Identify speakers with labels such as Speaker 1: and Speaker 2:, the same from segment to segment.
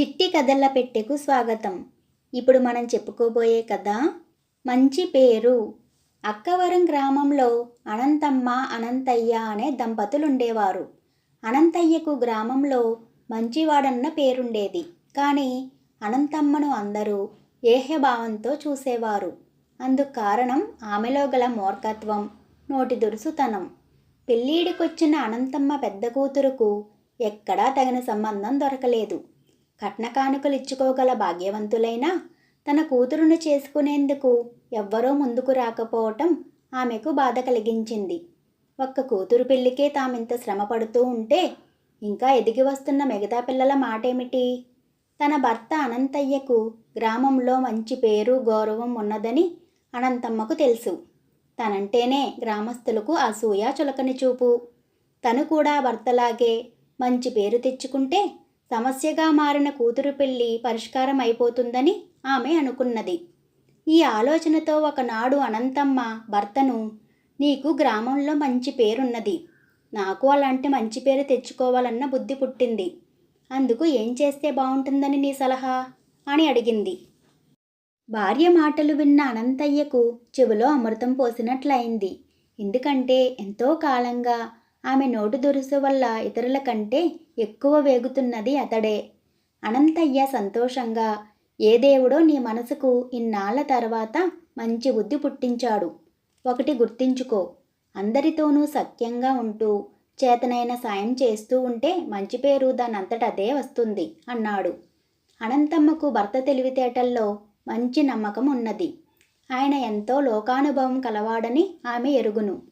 Speaker 1: చిట్టి కథల పెట్టెకు స్వాగతం. ఇప్పుడు మనం చెప్పుకోబోయే కథ మంచి పేరు. అక్కవరం గ్రామంలో అనంతమ్మ అనంతయ్య అనే దంపతులు ఉండేవారు అనంతయ్యకు గ్రామంలో మంచివాడన్న పేరుండేది. కానీ అనంతమ్మను అందరూ ఏహ్యభావంతో చూసేవారు. అందుకు కారణం ఆమెలో గల మూర్ఖత్వం నోటి దురుసుతనం. పెళ్ళీడికొచ్చిన అనంతమ్మ పెద్ద కూతురుకు ఎక్కడా తగిన సంబంధం దొరకలేదు. కట్న కానుకలు ఇచ్చుకోగల భాగ్యవంతులైనా తన కూతురును చేసుకునేందుకు ఎవ్వరూ ముందుకు రాకపోవటం ఆమెకు బాధ కలిగించింది. ఒక్క కూతురు పెళ్ళికే తామింత శ్రమ పడుతూ ఉంటే ఇంకా ఎదిగి వస్తున్న మిగతా పిల్లల మాటేమిటి? తన భర్త అనంతయ్యకు గ్రామంలో మంచి పేరు గౌరవం ఉన్నదని అనంతమ్మకు తెలుసు. తనంటేనే గ్రామస్తులకు అసూయ చులకని చూపు. తను కూడా భర్తలాగే మంచి పేరు తెచ్చుకుంటే సమస్యగా మారిన కూతురు పెళ్ళి పరిష్కారం అయిపోతుందని ఆమె అనుకున్నది. ఈ ఆలోచనతో ఒకనాడు అనంతమ్మ భర్తను నీకు గ్రామంలో మంచి పేరున్నది. నాకు అలాంటి మంచి పేరు తెచ్చుకోవాలన్న బుద్ధి పుట్టింది. అందుకు ఏం చేస్తే బాగుంటుందని నీ సలహా అని అడిగింది. భార్య మాటలు విన్న అనంతయ్యకు చెవిలో అమృతం పోసినట్లయింది. ఎందుకంటే ఎంతో కాలంగా ఆమె నోటు దురుసు వల్ల ఇతరుల కంటే ఎక్కువ వేగుతున్నది అతడే. అనంతయ్య సంతోషంగా ఏ దేవుడో నీ మనసుకు ఇన్నాళ్ళ తర్వాత మంచి బుద్ధి పుట్టించాడు. ఒకటి గుర్తించుకో. అందరితోనూ సఖ్యంగా ఉంటూ చేతనైన సాయం చేస్తూ ఉంటే మంచి పేరు దానంతటదే వస్తుంది అన్నాడు. అనంతమ్మకు భర్త తెలివితేటల్లో మంచి నమ్మకం ఉన్నది. ఆయన ఎంతో లోకానుభవం కలవాడని ఆమె ఎరుగును.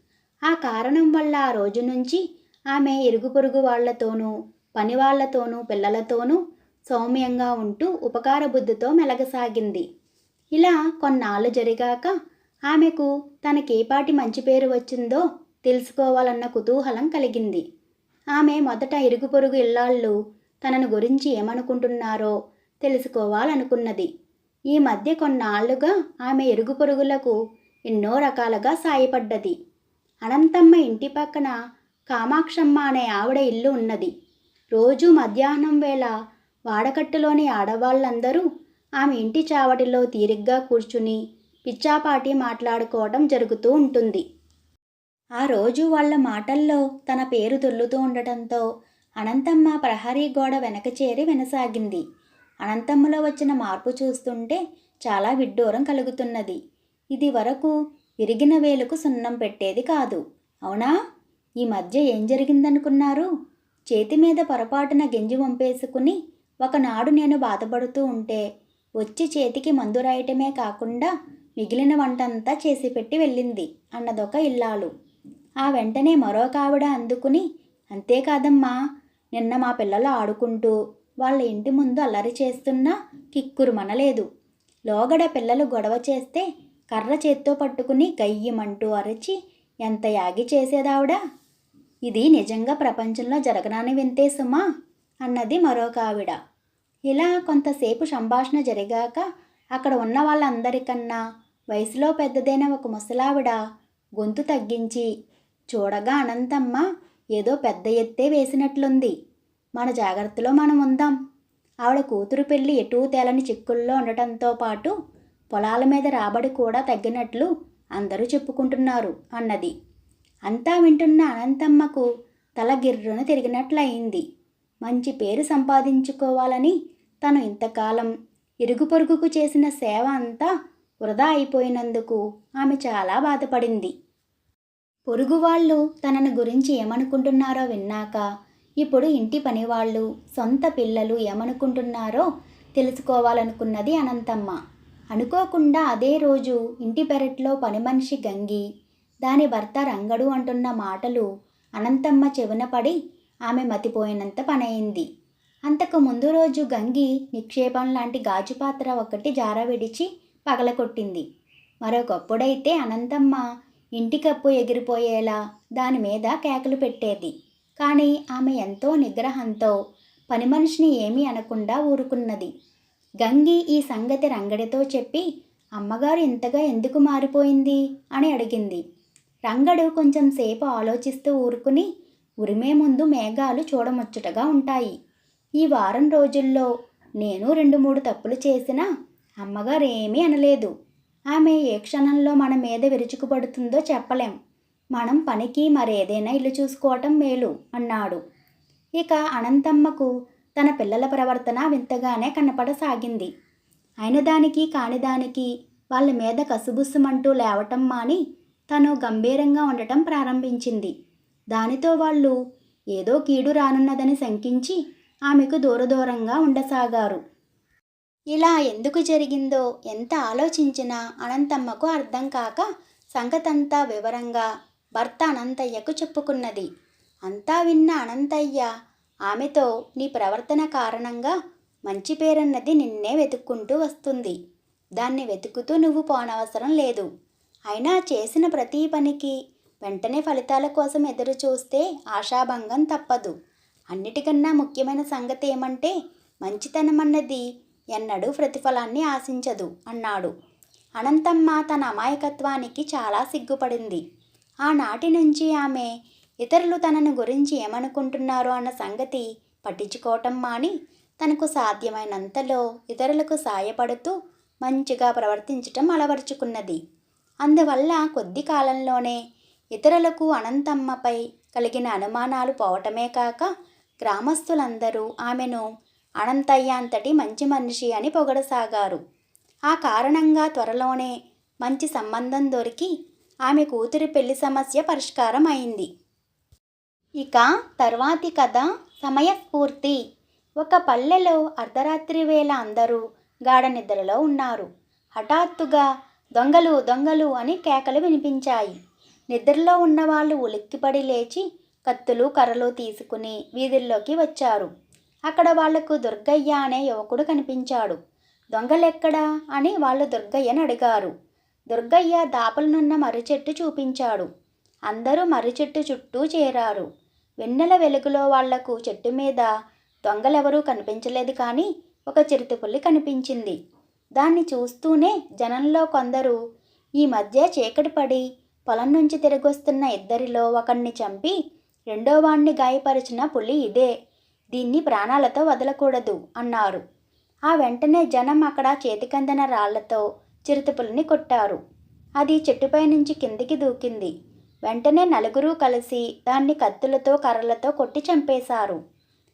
Speaker 1: ఆ కారణం వల్ల ఆ రోజు నుంచి ఆమె ఇరుగు పొరుగు వాళ్ళతోనూ పని వాళ్ళతోనూ పిల్లలతోనూ సౌమ్యంగా ఉంటూ ఉపకార బుద్ధితో మెలగసాగింది. ఇలా కొన్నాళ్ళు జరిగాక ఆమెకు తనకేపాటి మంచి పేరు వచ్చిందో తెలుసుకోవాలన్న కుతూహలం కలిగింది. ఆమె మొదట ఇరుగు పొరుగు ఇల్లాళ్ళు తనను గురించి ఏమనుకుంటున్నారో తెలుసుకోవాలనుకున్నది. ఈ మధ్య కొన్నాళ్ళుగా ఆమె ఇరుగు పొరుగులకు ఎన్నో రకాలుగా సాయపడ్డది. అనంతమ్మ ఇంటి పక్కన కామాక్షమ్మ అనే ఆవిడ ఇల్లు ఉన్నది. రోజు మధ్యాహ్నం వేళ వాడకట్టులోని ఆడవాళ్ళందరూ ఆమె ఇంటి చావటిలో తీరిగ్గా కూర్చుని పిచ్చాపాటి మాట్లాడుకోవడం జరుగుతూ ఉంటుంది. ఆ రోజు వాళ్ళ మాటల్లో తన పేరు దొల్లుతూ ఉండటంతో అనంతమ్మ ప్రహరీ గోడ వెనక చేరి వినసాగింది. అనంతమ్మలో వచ్చిన మార్పు చూస్తుంటే చాలా విడ్డూరం కలుగుతున్నది. ఇది వరకు విరిగిన వేలుకు సున్నం పెట్టేది కాదు. అవునా? ఈ మధ్య ఏం జరిగిందనుకున్నారు? చేతి మీద పొరపాటున గింజి వంపేసుకుని ఒకనాడు నేను బాధపడుతూ ఉంటే వచ్చి చేతికి మందు రాయటమే కాకుండా మిగిలిన వంటంతా చేసి పెట్టి వెళ్ళింది అన్నదొక ఇల్లాలు. ఆ వెంటనే మరొక ఆవిడ అందుకుని అంతేకాదమ్మా నిన్న మా పిల్లలు ఆడుకుంటూ వాళ్ళ ఇంటి ముందు అల్లరి చేస్తున్నా కిక్కురు మనలేదు. లోగడ పిల్లలు గొడవ చేస్తే కర్ర చేత్తో పట్టుకుని గయ్యమంటూ అరచి ఎంత యాగి చేసేదావిడా? ఇది నిజంగా ప్రపంచంలో జరగనాని వింతే సుమా అన్నది మరొక ఆవిడ ఇలా కొంతసేపు సంభాషణ జరిగాక అక్కడ ఉన్న వాళ్ళందరికన్నా వయసులో పెద్దదైన ఒక ముసలావిడ గొంతు తగ్గించి చూడగా అనంతమ్మ ఏదో పెద్ద ఎత్తే వేసినట్లుంది. మన జాగ్రత్తలో మనం ఉందాం. ఆవిడ కూతురు పెళ్ళి ఎటూ తేలని చిక్కుల్లో ఉండటంతో పాటు పొలాల మీద రాబడి కూడా తగ్గినట్లు అందరూ చెప్పుకుంటున్నారు అన్నది. అంతా వింటున్న అనంతమ్మకు తల గిర్రును తిరిగినట్లయింది. మంచి పేరు సంపాదించుకోవాలని తను ఇంతకాలం ఇరుగు పొరుగుకు చేసిన సేవ అంతా వృధా అయిపోయినందుకు ఆమె చాలా బాధపడింది. పొరుగు వాళ్ళు తనను గురించి ఏమనుకుంటున్నారో విన్నాక ఇప్పుడు ఇంటి పనివాళ్ళు సొంత పిల్లలు ఏమనుకుంటున్నారో తెలుసుకోవాలనుకున్నది అనంతమ్మ. అనుకోకుండా అదే రోజు ఇంటి పెరట్లో పని మనిషి గంగి దాని భర్త రంగడు అంటున్న మాటలు అనంతమ్మ చెవిన పడి ఆమె మతిపోయినంత పనయింది. అంతకు ముందు రోజు గంగి నిక్షేపం లాంటి గాజు పాత్ర ఒకటి జార విడిచి పగలకొట్టింది. మరొకప్పుడైతే అనంతమ్మ ఇంటి కప్పు ఎగిరిపోయేలా దాని మీద కేకలు పెట్టేది. కానీ ఆమె ఎంతో నిగ్రహంతో పని మనిషిని ఏమీ అనకుండా ఊరుకున్నది. గంగి ఈ సంగతి రంగడితో చెప్పి అమ్మగారు ఇంతగా ఎందుకు మారిపోయింది? అని అడిగింది. రంగడు కొంచెం సేపు ఆలోచిస్తూ ఊరుకుని ఉరిమే ముందు మేఘాలు చూడముచ్చటగా ఉంటాయి. ఈ వారం రోజుల్లో నేను రెండు మూడు తప్పులు చేసినా అమ్మగారు ఏమీ అనలేదు. ఆమె ఏ క్షణంలో మన మీద విరుచుకుపడుతుందో చెప్పలేం. మనం పనికి మరేదైనా ఇల్లు చూసుకోవటం మేలు అన్నాడు. ఇక అనంతమ్మకు తన పిల్లల ప్రవర్తన వింతగానే కనపడసాగింది. అయిన దానికి కానిదానికి వాళ్ళ మీద కసుబుస్సుమంటూ లేవటం మాని తను గంభీరంగా ఉండటం ప్రారంభించింది. దానితో వాళ్ళు ఏదో కీడు రానున్నదని శంకించి ఆమెకు దూరదూరంగా ఉండసాగారు. ఇలా ఎందుకు జరిగిందో ఎంత ఆలోచించినా అనంతమ్మకు అర్థం కాక సంగతంతా వివరంగా భర్త అనంతయ్యకు చెప్పుకున్నది. అంతా విన్న అనంతయ్య ఆమెతో నీ ప్రవర్తన కారణంగా మంచి పేరన్నది నిన్నే వెతుక్కుంటూ వస్తుంది. దాన్ని వెతుకుతూ నువ్వు పోనవసరం లేదు. అయినా చేసిన ప్రతి పనికి వెంటనే ఫలితాల కోసం ఎదురు చూస్తే ఆశాభంగం తప్పదు. అన్నిటికన్నా ముఖ్యమైన సంగతి ఏమంటే మంచితనం అన్నది ఎన్నడూ ప్రతిఫలాన్ని ఆశించదు అన్నాడు. అనంతమ్మ తన అమాయకత్వానికి చాలా సిగ్గుపడింది. ఆనాటి నుంచి ఆమె ఇతరులు తనను గురించి ఏమనుకుంటున్నారో అన్న సంగతి పట్టించుకోవటం మాని తనకు సాధ్యమైనంతలో ఇతరులకు సాయపడుతూ మంచిగా ప్రవర్తించటం అలవరుచుకున్నది. అందువల్ల కొద్ది కాలంలోనే ఇతరులకు అనంతమ్మపై కలిగిన అనుమానాలు పోవటమే కాక గ్రామస్తులందరూ ఆమెను అనంతయ్య అంతటి మంచి మనిషి అని పొగడసాగారు. ఆ కారణంగా త్వరలోనే మంచి సంబంధం దొరికి ఆమె కూతురి పెళ్ళి సమస్య పరిష్కారం అయింది ఇక తర్వాతి కథ సమయస్ఫూర్తి. ఒక పల్లెలో అర్ధరాత్రి వేళ అందరూ గాఢ నిద్రలో ఉన్నారు. హఠాత్తుగా దొంగలు దొంగలు అని కేకలు వినిపించాయి. నిద్రలో ఉన్నవాళ్ళు ఉలిక్కిపడి లేచి కత్తులు కర్రలు తీసుకుని వీధుల్లోకి వచ్చారు. అక్కడ వాళ్ళకు దుర్గయ్య అనే యువకుడు కనిపించాడు. దొంగలెక్కడా? అని వాళ్ళు దుర్గయ్యని అడిగారు. దుర్గయ్య దాపలనున్న మర్రి చెట్టు చూపించాడు. అందరూ మర్రి చెట్టు చుట్టూ చేరారు. వెన్నెల వెలుగులో వాళ్ళకు చెట్టు మీద దొంగలెవరూ కనిపించలేదు కానీ ఒక చిరుతపుల్లి కనిపించింది. దాన్ని చూస్తూనే జనంలో కొందరు ఈ మధ్య చీకటి పడి పొలం నుంచి తిరిగొస్తున్న ఇద్దరిలో ఒకరిని చంపి రెండో వాణ్ణి గాయపరిచిన పులి ఇదే. దీన్ని ప్రాణాలతో వదలకూడదు అన్నారు. ఆ వెంటనే జనం అక్కడ చేతికందిన రాళ్ళతో చిరుతపులిని కొట్టారు. అది చెట్టుపై నుంచి కిందికి దూకింది. వెంటనే నలుగురు కలిసి దాన్ని కత్తులతో కర్రలతో కొట్టి చంపేశారు.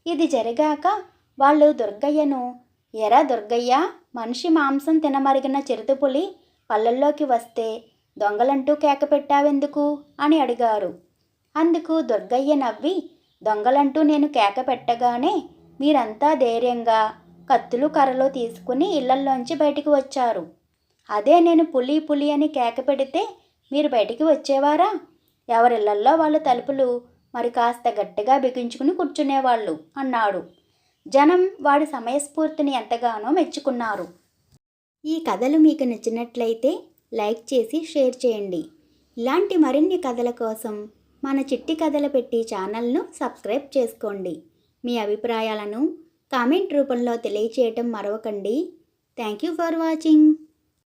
Speaker 1: ఇది జరిగాక వాళ్ళు దుర్గయ్యను ఎరా దుర్గయ్య మనిషి మాంసం తినమరిగిన చిరుతపులి పల్లెల్లోకి వస్తే దొంగలంటూ కేక పెట్టావెందుకు? అని అడిగారు. అందుకు దుర్గయ్య నవ్వి దొంగలంటూ నేను కేక పెట్టగానే మీరంతా ధైర్యంగా కత్తులు కర్రలు తీసుకుని ఇళ్ళల్లోంచి బయటికి వచ్చారు. అదే నేను పులి పులి అని కేక పెడితే మీరు బయటికి వచ్చేవారా? ఎవరిళ్ళల్లో వాళ్ళు తలుపులు మరి కాస్త గట్టిగా బిగించుకుని కూర్చునేవాళ్ళు అన్నాడు. జనం వాడి సమయస్ఫూర్తిని ఎంతగానో మెచ్చుకున్నారు. ఈ కథలు మీకు నచ్చినట్లయితే లైక్ చేసి షేర్ చేయండి. ఇలాంటి మరిన్ని కథల కోసం మన చిట్టి కథలు పెట్టి ఛానల్ను సబ్స్క్రైబ్ చేసుకోండి. మీ అభిప్రాయాలను కామెంట్ రూపంలో తెలియచేయటం మరవకండి. Thank you for watching.